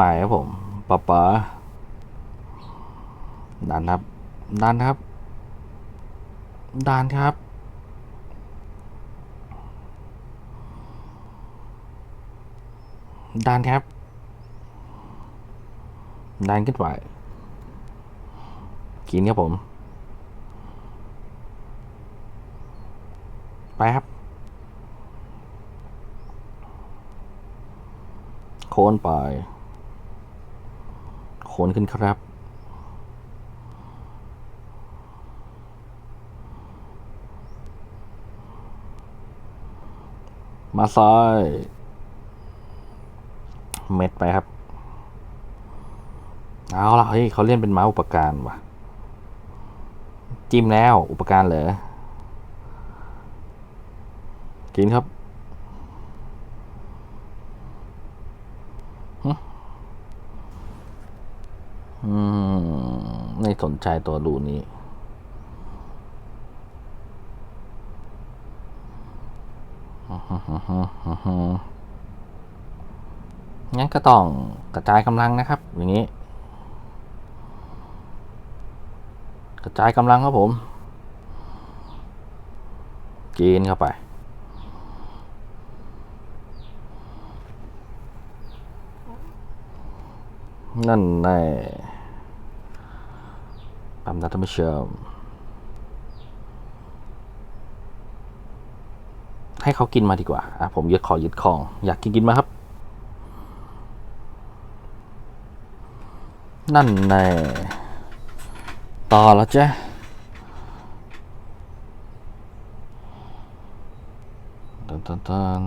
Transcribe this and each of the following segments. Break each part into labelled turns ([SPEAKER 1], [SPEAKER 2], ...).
[SPEAKER 1] ไปครับผมป๊าป๊าดันครับ ดันครับ ดันครับ ดันครับ ดันขึ้นไปกินครับผม ไปครับ โคนไป นขึ้นครับ มาซ้ายเม็ดไปครับ เอาละเฮ้ยเขาเล่นเป็นม้าอุปการว่ะ จิ้มแล้วอุปการเหรอ กินครับหึอืม ไม่สนใจตัวรูนี้ งั้นก็ต้องกระจายกำลังนะครับ อย่างนี้ กระจายกำลังครับผมกินเข้าไปนั่นแน่ ปั๊มนะท่านผู้ชมให้เขากินมาดีกว่าอะผมยึดขอยึดของ อยากกินกินมาครับ นั่นแน่ต่อแล้วจ้ะตันตันตัน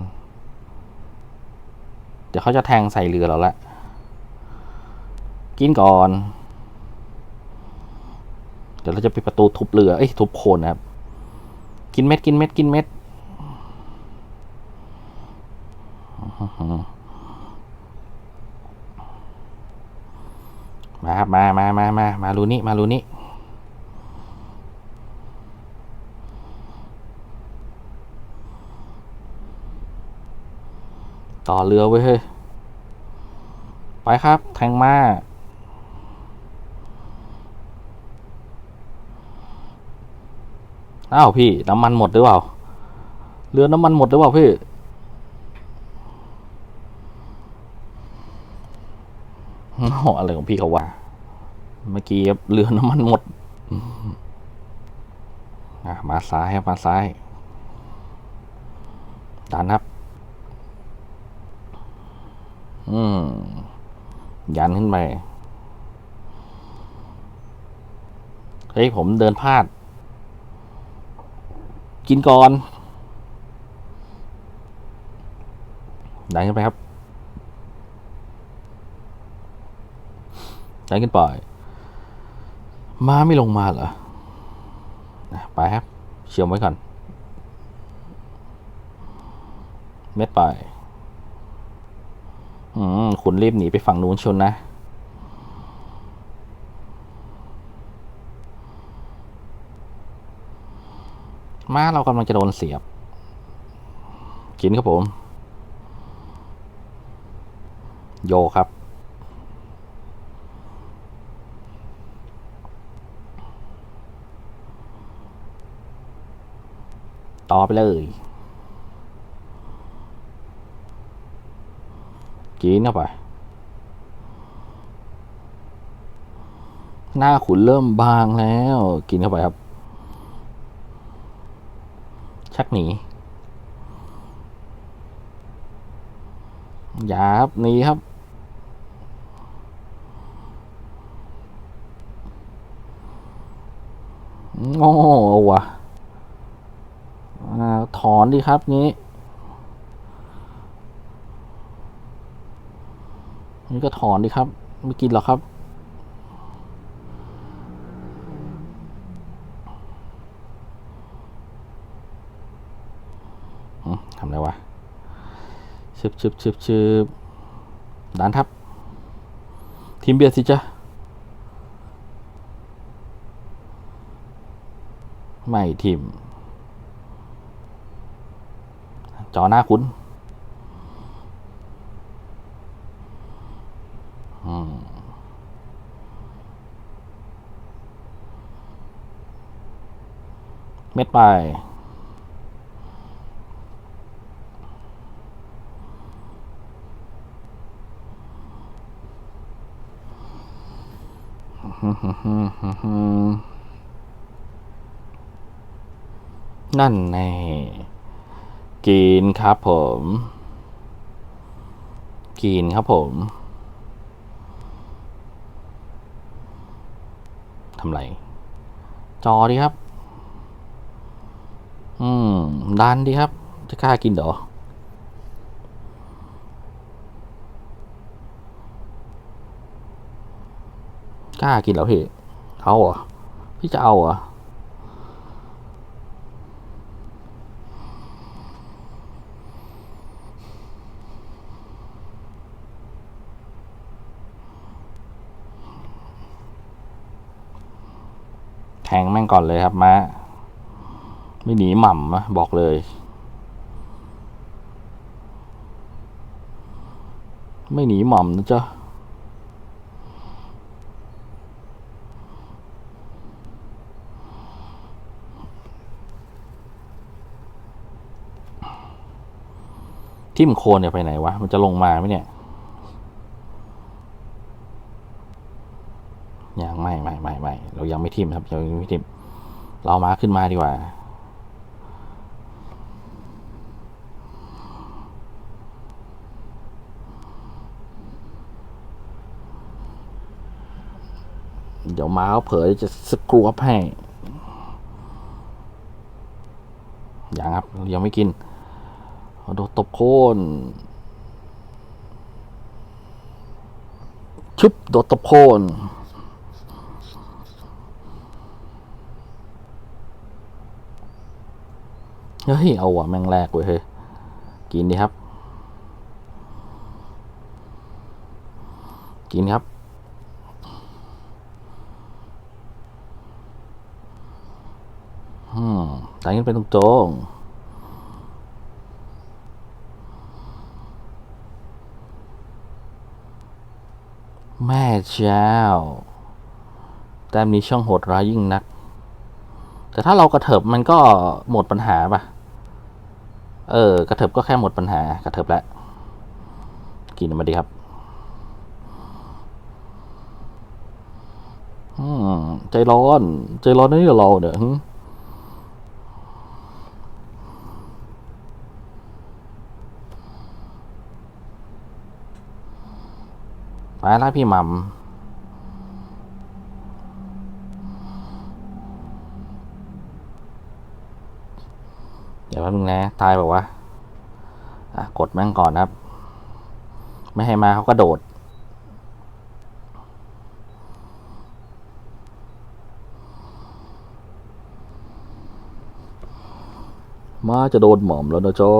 [SPEAKER 1] เดี๋ยวเขาจะแทงใส่เรือเราละ กินก่อน เดี๋ยวเราจะไปประตูทุบเรือ เอ้ยทุบโคนนะครับ กินเม็ดกินเม็ดกินเม็ดมาครับมามามามามารูนี้มารูนี้ต่อเรือไว้เฮ้ย ไปครับ แทงมา อ้าวพี่น้ำมันหมดหรือเปล่า เรือน้ำมันหมดหรือเปล่าพี่อ๋ออะไรของพี่เขาว่า เมื่อกี้เรือน้ำมันหมดมาซ้ายมาซ้ายดันครับ อืม ยันขึ้นไป เฮ้ย ผมเดินพลาด กินก่อน ดันขึ้นไปครับ ดันขึ้นไป มาไม่ลงมาเหรอไปครับ เชื่อมไว้ก่อน เม็ดไป อืมคุณรีบหนีไปฝั่งนู้นชนนะ ม้าเรากำลังจะโดนเสียบ กินครับผม โยครับ ต่อไปเลย กินเข้าไปหน้าขุนเริ่มบางแล้ว กินเข้าไปครับ ชักหนีอย่าครับหนีครับโง่ว่ะถอนดีครับงี้ นี่ก็ถอนดีครับ ไม่กินหรอกครับ ทำไรวะชึบชึบชึบชึบด่านทับ ทีมเบียดสิจ๊ะไม่ทีมจอหน้าคุ้นเม็ดไป นั่นแน่กินครับผม กินครับผมทำไร จอดีครับ อืมดันดีครับ จะกล้ากินเหรอ กล้ากินเหรอพี่เอาเหรอพี่จะเอาเหรอแทงแม่งก่อนเลยครับมาไม่หนีหม่ำนะบอกเลย ไม่หนีหม่ำนะจ๊ะ ทิ่มโคนเนี่ยไปไหนวะ มันจะลงมาไหมเนี่ยยังไม่ไม่ไม่ไม่เรายังไม่ทิ่มครับยังไม่ทิ่มเรามาขึ้นมาดีกว่า เดี๋ยวม้าเขาเผยจะสกรูปให้ยังครับยังไม่กิน โดนตบโคนชุบโดดตบโคนเฮ้ย เอาว่ะแม่งแรกเว้ยเฮ้ยกินดีครับ กินครับอืมตายกันเป็นตรงๆ แม่เจ้าแต้มนี้ช่องโหดร้ายยิ่งนัก แต่ถ้าเรากระเถิบมันก็หมดปัญหาป่ะเออ กระเถิบก็แค่หมดปัญหากระเถิบแล้ว กินมาดีครับ อืม ใจร้อน ใจร้อนนะนี่เราเนี่ย หึไปแล้วพี่หมัมเดี๋ยวแป๊บนึงนะ ตายบอกว่า อะ กดแม่งก่อนนะครับ ไม่ให้มาเขาก็โดดมาจะโดนหม่อมแล้วนะจอ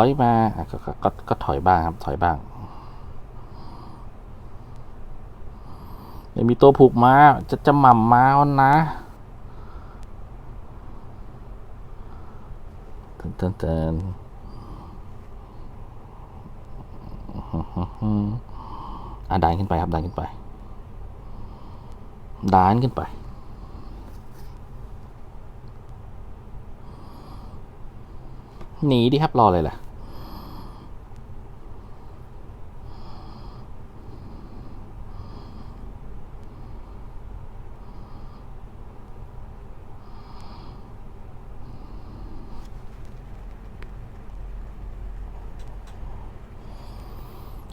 [SPEAKER 1] อยมากก็ก็ก็ถอยบ้างครับ ถอยบ้างไม่มีตัวผูกม้า จะจะหม่ำม้าวันนะเต้นเต้นเต้นอะดันขึ้นไปครับดันขึ้นไปดันขึ้นไปหนีดิครับรอเลยแหละ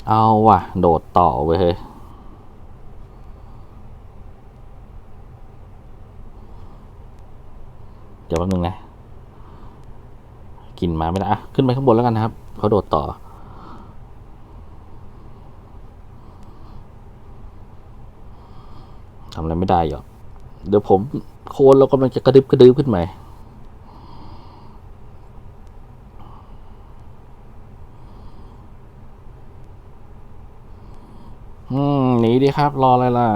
[SPEAKER 1] เอาว่ะ โดดต่อเว้ยเฮ้ยเดี๋ยวแป๊บนึงนะกินมาไม่ได้อะขึ้นไปข้างบนแล้วกันนะครับเขาโดดต่อ ทำอะไรไม่ได้หรอก เดี๋ยวผมโคนเรากำลังจะกระดึบกระดึบขึ้นม ดีครับ รออะไรล่ะ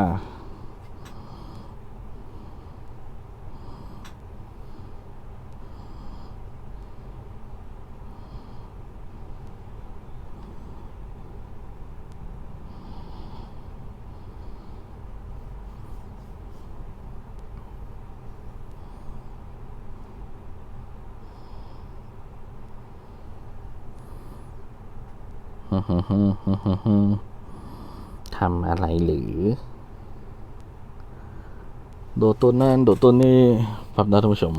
[SPEAKER 1] Mm-hmm. ทำอะไรหรือ โดดตัวนั่นโดดตัวนี้ครับนะท่านผู้ชม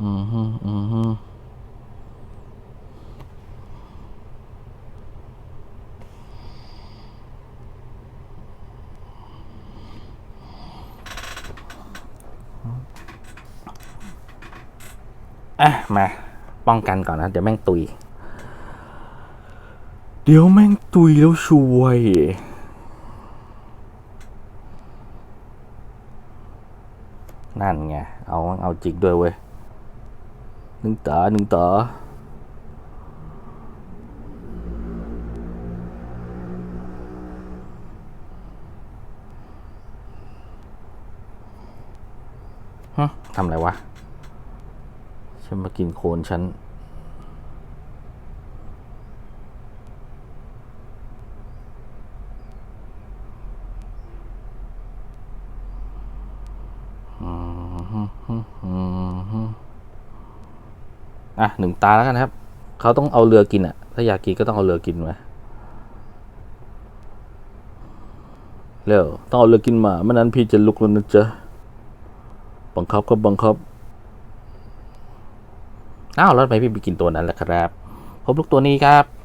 [SPEAKER 1] อืมฮึอืมฮึอะ มา ป้องกันก่อนนะ เดี๋ยวแม่งตุย เดี๋ยวแม่งตุยแล้วช่วย นั่นไง เอาเอาจิกด้วยเว้ยหนึ่งต่อหนึ่งต่อฮะทำอะไรวะ ฉันมากินโคลนฉัน อะหนึ่งตาแล้วกันครับ เขาต้องเอาเรือกินอะ ถ้าอยากกินก็ต้องเอาเรือกินมาเร็วต้องเอาเรือกินมาไม่นั้นพี่จะลุกแล้วนะจ๊ะบังคับก็บังคับอ้าวแล้วทำไมพี่ไปกินตัวนั้นล่ะครับผมลุกตัวนี้ครับ